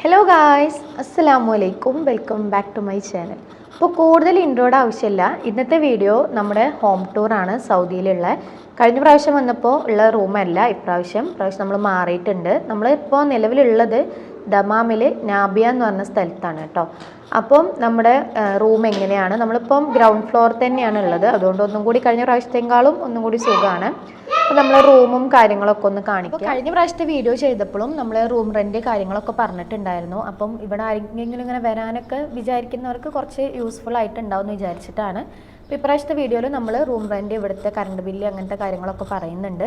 Hello guys അസ്സലാമു അലൈക്കും welcome back to my channel അപ്പോൾ കൂടുതൽ ഇൻട്രോയുടെ ആവശ്യമില്ല. ഇന്നത്തെ വീഡിയോ നമ്മുടെ ഹോം ടൂറാണ് സൗദിയിലുള്ള. കഴിഞ്ഞ പ്രാവശ്യം വന്നപ്പോൾ ഉള്ള റൂമല്ല ഇപ്രാവശ്യം. പ്രാവശ്യം നമ്മൾ മാറിയിട്ടുണ്ട്. നമ്മളിപ്പോൾ നിലവിലുള്ളത് ദമാമിൽ നാബിയ എന്ന് പറഞ്ഞ സ്ഥലത്താണ് കേട്ടോ. അപ്പം നമ്മുടെ റൂം എങ്ങനെയാണ്? നമ്മളിപ്പം ഗ്രൗണ്ട് ഫ്ലോർ തന്നെയാണ് ഉള്ളത്. അതുകൊണ്ട് ഒന്നും കൂടി കഴിഞ്ഞ പ്രാവശ്യത്തെക്കാളും ഒന്നും കൂടി സുഖമാണ്. അപ്പോൾ നമ്മൾ റൂമും കാര്യങ്ങളൊക്കെ ഒന്ന് കാണിക്കും. കഴിഞ്ഞ പ്രാവശ്യത്തെ വീഡിയോ ചെയ്തപ്പോഴും നമ്മൾ റൂം റെന്റ് കാര്യങ്ങളൊക്കെ പറഞ്ഞിട്ടുണ്ടായിരുന്നു. അപ്പം ഇവിടെ ആരെങ്കിലും ഇങ്ങനെ വരാനൊക്കെ വിചാരിക്കുന്നവർക്ക് കുറച്ച് യൂസ്ഫുൾ ആയിട്ടുണ്ടാവും എന്ന് വിചാരിച്ചിട്ടാണ്. അപ്പോൾ ഇപ്രാവശ്യത്തെ വീഡിയോയിൽ നമ്മൾ റൂം റെന്റ് ഇവിടുത്തെ കറണ്ട് ബില്ല് അങ്ങനത്തെ കാര്യങ്ങളൊക്കെ പറയുന്നുണ്ട്.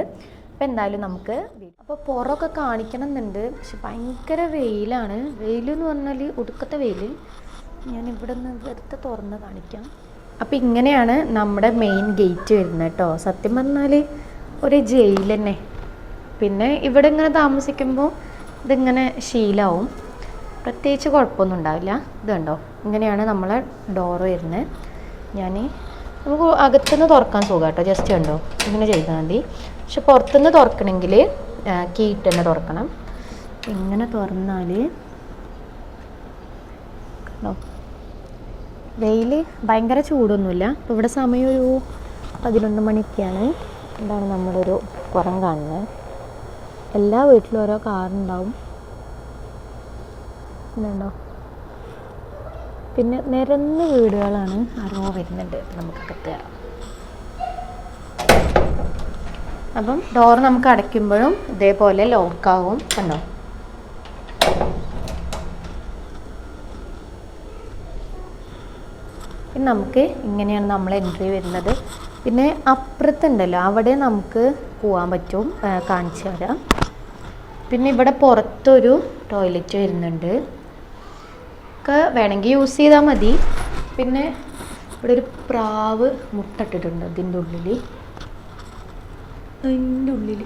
അപ്പോൾ എന്തായാലും നമുക്ക് അപ്പോൾ പുറമൊക്കെ കാണിക്കണം എന്നുണ്ട് പക്ഷെ ഭയങ്കര വെയിലാണ്. വെയിലെന്ന് പറഞ്ഞാൽ ഒടുക്കത്തെ വെയിൽ ഞാൻ ഇവിടെ നിന്ന് വെറുതെ തുറന്ന് കാണിക്കാം. അപ്പോൾ ഇങ്ങനെയാണ് നമ്മുടെ മെയിൻ ഗേറ്റ് വരുന്നത് കേട്ടോ. സത്യം പറഞ്ഞാൽ ഒരു ജയിൽ തന്നെ. പിന്നെ ഇവിടെ ഇങ്ങനെ താമസിക്കുമ്പോൾ ഇതിങ്ങനെ ശീലമാവും പ്രത്യേകിച്ച് കുഴപ്പമൊന്നും ഉണ്ടാവില്ല. ഇത് കണ്ടോ? ഇങ്ങനെയാണ് നമ്മളെ ഡോർ വരുന്നത് ഞാൻ നമുക്ക് അകത്തുനിന്ന് തുറക്കാൻ സുഖം കേട്ടോ ജസ്റ്റ് കണ്ടോ? ഇങ്ങനെ ചെയ്താൽ മതി. പക്ഷെ പുറത്തുനിന്ന് തുറക്കണമെങ്കിൽ കീട്ട് തന്നെ തുറക്കണം. ഇങ്ങനെ തുറന്നാൽ കണ്ടോ? വെയിൽ ഭയങ്കര ചൂടൊന്നുമില്ല. ഇപ്പോൾ ഇവിടെ സമയം ഒരു പതിനൊന്ന് മണിയൊക്കെയാണ് നമ്മുടെ ഒരു പുറം കാണുന്നത്? എല്ലാ വീട്ടിലും ഓരോ കാറുണ്ടാവും ഇതുണ്ടോ? പിന്നെ നിരന്ന് വീടുകളാണ് അറിവ് വരുന്നുണ്ട്. നമുക്കൊക്കെ കയറാം അപ്പം ഡോർ നമുക്ക് അടയ്ക്കുമ്പോഴും ഇതേപോലെ ലോക്കാവും കണ്ടോ? പിന്നെ നമുക്ക് ഇങ്ങനെയാണ് നമ്മൾ എൻട്രി വരുന്നത്. പിന്നെ അപ്പുറത്തുണ്ടല്ലോ അവിടെ നമുക്ക് പോകാൻ പറ്റും കാണിച്ചു തരാം. പിന്നെ ഇവിടെ പുറത്തൊരു ടോയ്ലറ്റ് വരുന്നുണ്ട്. ഒക്കെ വേണമെങ്കിൽ യൂസ് ചെയ്താൽ മതി. പിന്നെ ഇവിടെ ഒരു പ്രാവ് മുട്ടട്ടിട്ടുണ്ട് അതിന്റെ ഉള്ളിൽ അതിന്റെ ഉള്ളിൽ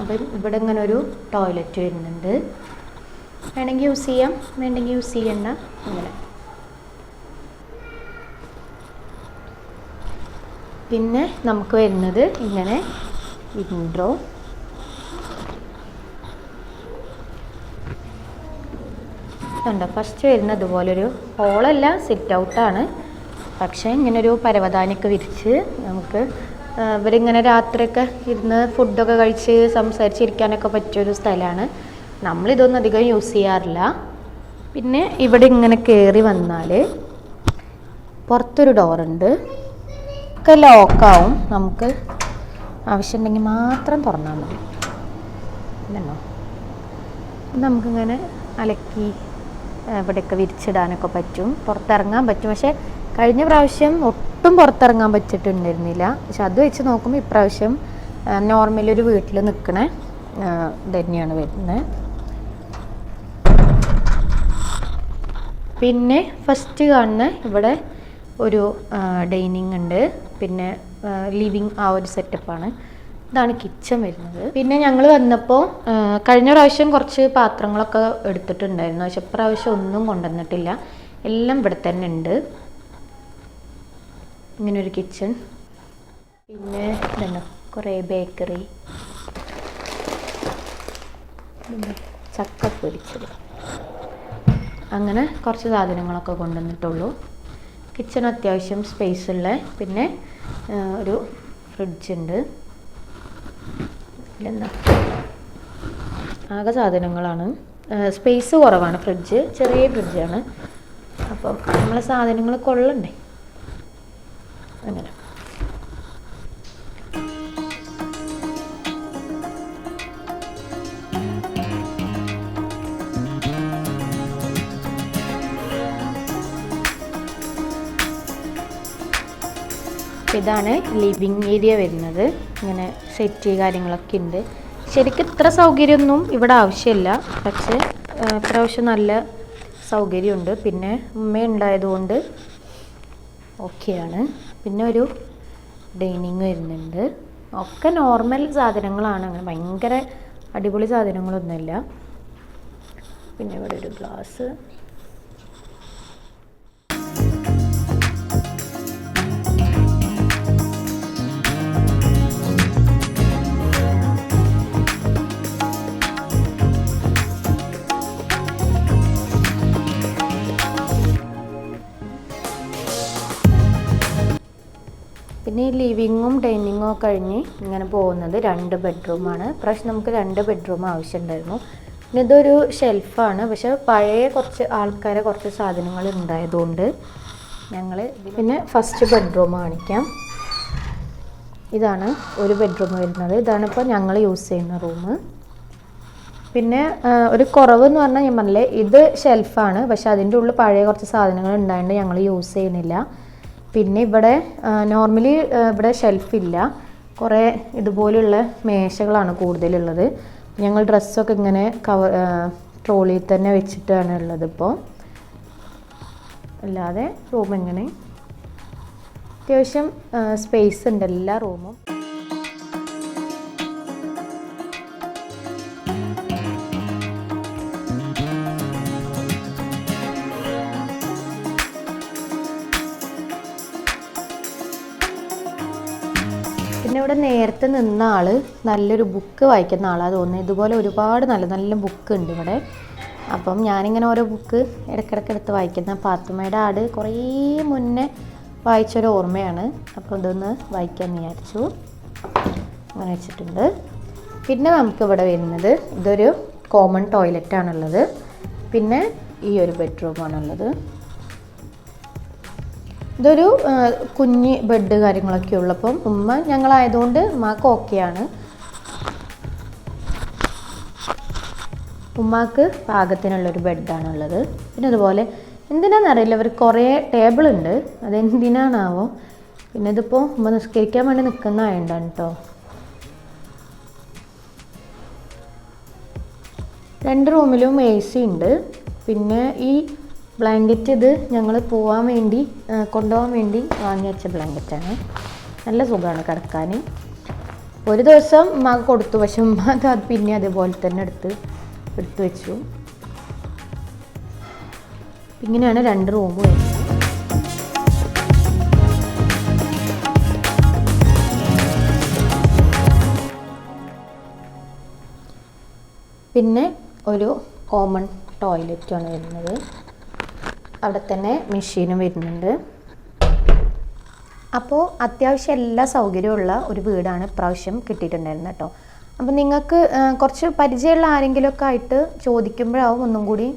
അപ്പം ഇവിടെ ഇങ്ങനെ ഒരു ടോയ്ലറ്റ് വരുന്നുണ്ട്. വേണമെങ്കിൽ യൂസ് ചെയ്യാം വേണ്ടെങ്കിൽ യൂസ് ചെയ്യണ്ട അങ്ങനെ. പിന്നെ നമുക്ക് വരുന്നത് ഇങ്ങനെ വിൻഡ്രോ കണ്ടോ ഫസ്റ്റ് വരുന്നത് ഇതുപോലൊരു ഹോളല്ല സിറ്റ് ഔട്ടാണ് പക്ഷേ ഇങ്ങനൊരു പരവതാനിയൊക്കെ വിരിച്ച് നമുക്ക് ഇവരിങ്ങനെ രാത്രിയൊക്കെ ഇരുന്ന് ഫുഡൊക്കെ കഴിച്ച് സംസാരിച്ചിരിക്കാനൊക്കെ പറ്റിയൊരു സ്ഥലമാണ്. നമ്മളിതൊന്നും അധികം യൂസ് ചെയ്യാറില്ല. പിന്നെ ഇവിടെ ഇങ്ങനെ കയറി വന്നാൽ പുറത്തൊരു ഡോറുണ്ട് ഒക്കെ ലോക്കാവും നമുക്ക് ആവശ്യമുണ്ടെങ്കിൽ മാത്രം തുറന്നാൽ മതി. ഇല്ലല്ലോ? നമുക്കിങ്ങനെ അലക്കി ഇവിടെയൊക്കെ വിരിച്ചിടാനൊക്കെ പറ്റും. പുറത്തിറങ്ങാൻ പറ്റും. പക്ഷേ കഴിഞ്ഞ പ്രാവശ്യം ഒട്ടും പുറത്തിറങ്ങാൻ പറ്റിയിട്ടുണ്ടായിരുന്നില്ല. പക്ഷെ അത് വെച്ച് നോക്കുമ്പോൾ ഇപ്രാവശ്യം നോർമലി ഒരു വീട്ടിൽ നിൽക്കണ തന്നെയാണ് വരുന്നത് പിന്നെ ഫസ്റ്റ് കാണുന്ന ഇവിടെ ഒരു ഡൈനിങ് ഉണ്ട്. പിന്നെ ലിവിങ് ആ ഒരു സെറ്റപ്പാണ് ഇതാണ് കിച്ചൺ വരുന്നത്. പിന്നെ ഞങ്ങൾ വന്നപ്പോൾ കഴിഞ്ഞ പ്രാവശ്യം കുറച്ച് പാത്രങ്ങളൊക്കെ എടുത്തിട്ടുണ്ടായിരുന്നു. പക്ഷെ പ്രാവശ്യം ഒന്നും കൊണ്ടുവന്നിട്ടില്ല. എല്ലാം ഇവിടെ തന്നെ ഉണ്ട്. ഇങ്ങനൊരു കിച്ചൺ പിന്നെ ഇതാണ് കുറേ ബേക്കറി ചക്ക പൊരിച്ചത്. അങ്ങനെ കുറച്ച് സാധനങ്ങളൊക്കെ കൊണ്ടുവന്നിട്ടുള്ളൂ. കിച്ചൺ അത്യാവശ്യം സ്പേസ് ഉള്ള. പിന്നെ ഒരു ഫ്രിഡ്ജ് ഉണ്ട്. ആകെ സാധനങ്ങളാണ്. സ്പേസ് കുറവാണ് ഫ്രിഡ്ജ് ചെറിയ ഫ്രിഡ്ജാണ് അപ്പം നമ്മളെ സാധനങ്ങൾ കൊള്ളണ്ടേ? അങ്ങനെ. ഇതാണ് ലിവിങ് ഏരിയ വരുന്നത്. ഇങ്ങനെ സെറ്റ് കാര്യങ്ങളൊക്കെ ഉണ്ട് ശരിക്കും ഇത്ര സൗകര്യമൊന്നും ഇവിടെ ആവശ്യമില്ല പക്ഷേ ഇപ്രാവശ്യം നല്ല സൗകര്യമുണ്ട്. പിന്നെ ഉമ്മ ഉണ്ടായതുകൊണ്ട് ഓക്കെയാണ്. പിന്നെ ഒരു ഡൈനിങ് വരുന്നുണ്ട്. ഒക്കെ നോർമൽ സാധനങ്ങളാണ്. അങ്ങനെ ഭയങ്കര അടിപൊളി സാധനങ്ങളൊന്നുമില്ല. പിന്നെ ഇവിടെ ഒരു ഗ്ലാസ് ഇനി ലിവിങ്ങും ഡൈനിങ്ങും ഒക്കെ കഴിഞ്ഞ് ഇങ്ങനെ പോകുന്നത് രണ്ട് ബെഡ്റൂമാണ്. പ്രാവശ്യം നമുക്ക് രണ്ട് ബെഡ്റൂം ആവശ്യമുണ്ടായിരുന്നു. പിന്നെ ഇതൊരു ഷെൽഫാണ്. പക്ഷെ പഴയ കുറച്ച് ആൾക്കാരെ കുറച്ച് സാധനങ്ങൾ ഉണ്ടായതുകൊണ്ട് ഞങ്ങൾ പിന്നെ ഫസ്റ്റ് ബെഡ്റൂം കാണിക്കാം. ഇതാണ് ഒരു ബെഡ്റൂം വരുന്നത്. ഇതാണ് ഇപ്പോൾ ഞങ്ങൾ യൂസ് ചെയ്യുന്ന റൂം പിന്നെ ഒരു കുറവ് എന്ന് പറഞ്ഞാൽ ഞാൻ പറഞ്ഞില്ലേ ഇത് ഷെൽഫാണ് പക്ഷെ അതിന്റെ ഉള്ളിൽ പഴയ കുറച്ച് സാധനങ്ങൾ ഉണ്ടായതുകൊണ്ട് ഞങ്ങൾ യൂസ് ചെയ്യുന്നില്ല. പിന്നെ ഇവിടെ നോർമലി ഇവിടെ ഷെൽഫില്ല കുറേ ഇതുപോലെയുള്ള മേശകളാണ് കൂടുതലുള്ളത്. ഞങ്ങൾ ഡ്രസ്സൊക്കെ ഇങ്ങനെ കവർ ട്രോളിയിൽ തന്നെ വെച്ചിട്ടാണ് ഉള്ളത് ഇപ്പോൾ അല്ലാതെ റൂം എങ്ങനെ? അത്യാവശ്യം സ്പേസ് ഉണ്ട് എല്ലാ റൂമും ഇവിടെ നേരത്തെ നിന്ന ആൾ നല്ലൊരു ബുക്ക് വായിക്കുന്ന ആളാണ് തോന്നുന്നത് ഇതുപോലെ ഒരുപാട് നല്ല നല്ല ബുക്ക് ഉണ്ട് ഇവിടെ. അപ്പം ഞാനിങ്ങനെ ഓരോ ബുക്ക് ഇടയ്ക്കിടയ്ക്ക് എടുത്ത് വായിക്കുന്ന പാത്തുമ്മയുടെ ആട് കുറേ മുന്നേ വായിച്ചൊരു ഓർമ്മയാണ്. അപ്പോൾ ഇതൊന്ന് വായിക്കാൻ വിചാരിച്ചു. അങ്ങനെ വെച്ചിട്ടുണ്ട്. പിന്നെ നമുക്കിവിടെ വരുന്നത് ഇതൊരു കോമൺ ടോയ്ലറ്റ് ആണുള്ളത്. പിന്നെ ഈ ഒരു ബെഡ്റൂമാണുള്ളത് ഇതൊരു കുഞ്ഞി ബെഡ് കാര്യങ്ങളൊക്കെ ഉള്ളപ്പം ഉമ്മ ഞങ്ങളായതുകൊണ്ട് ഉമ്മാക്ക് ഓക്കെയാണ് ഉമ്മാക്ക് പാകത്തിനുള്ളൊരു ബെഡാണുള്ളത് പിന്നെ അതുപോലെ എന്തിനാണെന്നറിയില്ല അവർ കുറേ ടേബിൾ ഉണ്ട്. അതെന്തിനാണാവോ. പിന്നെ ഇതിപ്പോൾ ഉമ്മ നിസ്കരിക്കാൻ വേണ്ടി നിൽക്കുന്ന നിൽക്കുന്നതായതുകൊണ്ടാണ് കേട്ടോ രണ്ട് റൂമിലും എ സി ഉണ്ട്. പിന്നെ ഈ ബ്ലാങ്കറ്റ് ഇത് ഞങ്ങൾ പോകാൻ വേണ്ടി കൊണ്ടുപോകാൻ വേണ്ടി വാങ്ങി വെച്ച ബ്ലാങ്കറ്റാണ് നല്ല സുഖമാണ് കിടക്കാൻ ഒരു ദിവസം ഉമ്മാക്ക് കൊടുത്തു പക്ഷെ ഉമ്മ അത് പിന്നെ അതേപോലെ തന്നെ എടുത്ത് എടുത്തു വെച്ചു. ഇങ്ങനെയാണ് രണ്ട് റൂം വരുന്നത്. പിന്നെ ഒരു കോമൺ ടോയ്ലറ്റാണ് വരുന്നത്. അവിടെ തന്നെ മെഷീനും വരുന്നുണ്ട്. അപ്പോൾ അത്യാവശ്യം എല്ലാ സൗകര്യമുള്ള ഒരു വീടാണ് ഇപ്രാവശ്യം കിട്ടിയിട്ടുണ്ടായിരുന്നത് കേട്ടോ അപ്പോൾ നിങ്ങൾക്ക് കുറച്ച് പരിചയമുള്ള ആരെങ്കിലുമൊക്കെ ആയിട്ട് ചോദിക്കുമ്പോഴാവും ഒന്നും കൂടി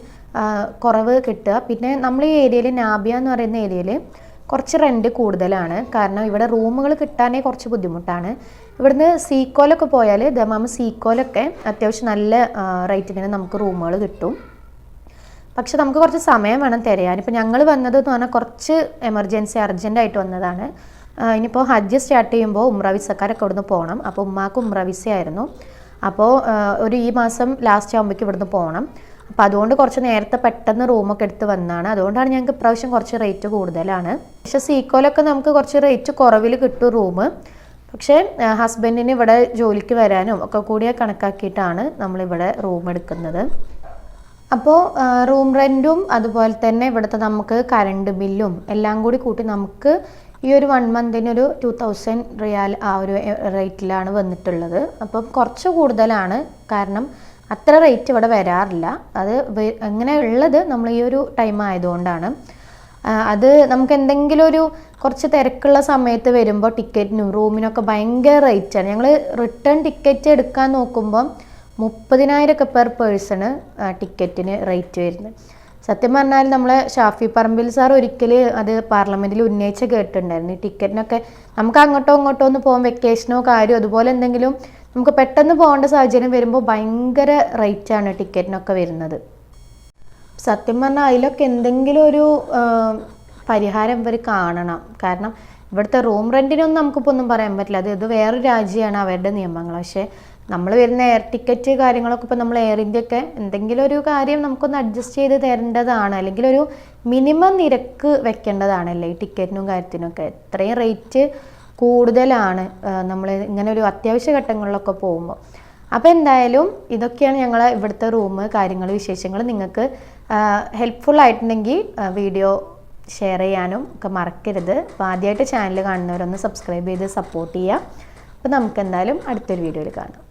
കുറവ് കിട്ടുക. പിന്നെ നമ്മൾ ഈ ഏരിയയിൽ നാബിയ എന്ന് പറയുന്ന ഏരിയയിൽ കുറച്ച് റെന്റ് കൂടുതലാണ്. കാരണം ഇവിടെ റൂമുകൾ കിട്ടാനേ കുറച്ച് ബുദ്ധിമുട്ടാണ്. ഇവിടുന്ന് സീക്കോലൊക്കെ പോയാൽ ദമാമ സീക്കോലൊക്കെ അത്യാവശ്യം നല്ല റേറ്റിന് നമുക്ക് റൂമുകൾ കിട്ടും. പക്ഷെ നമുക്ക് കുറച്ച് സമയം വേണം തിരയാൻ. ഇപ്പോൾ ഞങ്ങൾ വന്നത് എന്ന് പറഞ്ഞാൽ കുറച്ച് എമർജൻസി അർജന്റായിട്ട് വന്നതാണ്. ഇനിയിപ്പോൾ ഹജ്ജ് സ്റ്റാർട്ട് ചെയ്യുമ്പോൾ ഉമ്ര വിസക്കാരൊക്കെ ഇവിടുന്ന് പോകണം അപ്പോൾ ഉമ്മാക്ക് ഉമ്ര വിസയായിരുന്നു. അപ്പോൾ ഒരു ഈ മാസം ലാസ്റ്റ് ആകുമ്പോഴേക്ക് ഇവിടുന്ന് പോകണം അപ്പോൾ അതുകൊണ്ട് കുറച്ച് നേരത്തെ പെട്ടെന്ന് റൂമൊക്കെ എടുത്ത് വന്നതാണ് അതുകൊണ്ടാണ് ഞങ്ങൾക്ക് ഇപ്രാവശ്യം കുറച്ച് റേറ്റ് കൂടുതലാണ്. പക്ഷേ സീക്കോലൊക്കെ നമുക്ക് കുറച്ച് റേറ്റ് കുറവിൽ കിട്ടും റൂം പക്ഷേ ഹസ്ബൻഡിന് ഇവിടെ ജോലിക്ക് വരാനും ഒക്കെ കൂടിയ കണക്കാക്കിയിട്ടാണ് നമ്മളിവിടെ റൂം എടുക്കുന്നത്. അപ്പോൾ റൂം റെന്റും അതുപോലെ തന്നെ ഇവിടുത്തെ നമുക്ക് കറണ്ട് ബില്ലും എല്ലാം കൂടി കൂട്ടി നമുക്ക് ഈ ഒരു വൺ മന്തിനൊരു ടു തൗസൻഡ് റിയാൽ ആ ഒരു റേറ്റിലാണ് വന്നിട്ടുള്ളത്. അപ്പം കുറച്ച് കൂടുതലാണ്. കാരണം അത്ര റേറ്റ് ഇവിടെ വരാറില്ല. അത് അങ്ങനെ ഉള്ളത് നമ്മൾ ഈ ഒരു ടൈം ആയതുകൊണ്ടാണ്. അത് നമുക്ക് എന്തെങ്കിലും ഒരു കുറച്ച് തിരക്കുള്ള സമയത്ത് വരുമ്പോൾ ടിക്കറ്റിനും റൂമിനൊക്കെ ഭയങ്കര റേറ്റാണ് ഞങ്ങൾ റിട്ടേൺ ടിക്കറ്റ് എടുക്കാൻ നോക്കുമ്പം മുപ്പതിനായിരമൊക്കെ പെർ പേഴ്സണ് ടിക്കറ്റിന് റേറ്റ് വരുന്നത്. സത്യം പറഞ്ഞാൽ നമ്മളെ ഷാഫി പറമ്പിൽ സാർ ഒരിക്കൽ അത് പാർലമെന്റിൽ ഉന്നയിച്ച് കേട്ടിട്ടുണ്ടായിരുന്നു. ഈ ടിക്കറ്റിനൊക്കെ നമുക്ക് അങ്ങോട്ടോ ഇങ്ങോട്ടോ ഒന്ന് പോകാൻ വെക്കേഷനോ കാര്യമോ അതുപോലെ എന്തെങ്കിലും നമുക്ക് പെട്ടെന്ന് പോകേണ്ട സാഹചര്യം വരുമ്പോൾ ഭയങ്കര റേറ്റാണ് ടിക്കറ്റിനൊക്കെ വരുന്നത്. സത്യം പറഞ്ഞാൽ അതിലൊക്കെ എന്തെങ്കിലും ഒരു പരിഹാരം ഇവർ കാണണം. കാരണം ഇവിടുത്തെ റൂം റെന്റിനൊന്നും നമുക്കിപ്പോൾ ഒന്നും പറയാൻ പറ്റില്ല. അത് ഇത് വേറൊരു രാജ്യമാണ് അവരുടെ നിയമങ്ങൾ. പക്ഷേ നമ്മൾ വരുന്ന എയർ ടിക്കറ്റ് കാര്യങ്ങളൊക്കെ ഇപ്പോൾ നമ്മൾ എയർ ഇന്ത്യ ഒക്കെ എന്തെങ്കിലും ഒരു കാര്യം നമുക്കൊന്ന് അഡ്ജസ്റ്റ് ചെയ്ത് തരേണ്ടതാണ്. അല്ലെങ്കിൽ ഒരു മിനിമം നിരക്ക് വെക്കേണ്ടതാണല്ലേ ഈ ടിക്കറ്റിനും കാര്യത്തിനൊക്കെ. എത്രയും റേറ്റ് കൂടുതലാണ് നമ്മൾ ഇങ്ങനെ ഒരു അത്യാവശ്യ ഘട്ടങ്ങളിലൊക്കെ പോകുമ്പോൾ അപ്പോൾ എന്തായാലും ഇതൊക്കെയാണ് ഞങ്ങൾ ഇവിടുത്തെ റൂം കാര്യങ്ങൾ വിശേഷങ്ങൾ. നിങ്ങൾക്ക് ഹെൽപ്ഫുൾ ആയിട്ടുണ്ടെങ്കിൽ വീഡിയോ ഷെയർ ചെയ്യാനും ഒക്കെ മറക്കരുത്. അപ്പോൾ ആദ്യമായിട്ട് ചാനൽ കാണുന്നവരൊന്ന് സബ്സ്ക്രൈബ് ചെയ്ത് സപ്പോർട്ട് ചെയ്യുക. അപ്പോൾ നമുക്ക് എന്തായാലും അടുത്തൊരു വീഡിയോയിൽ കാണാം.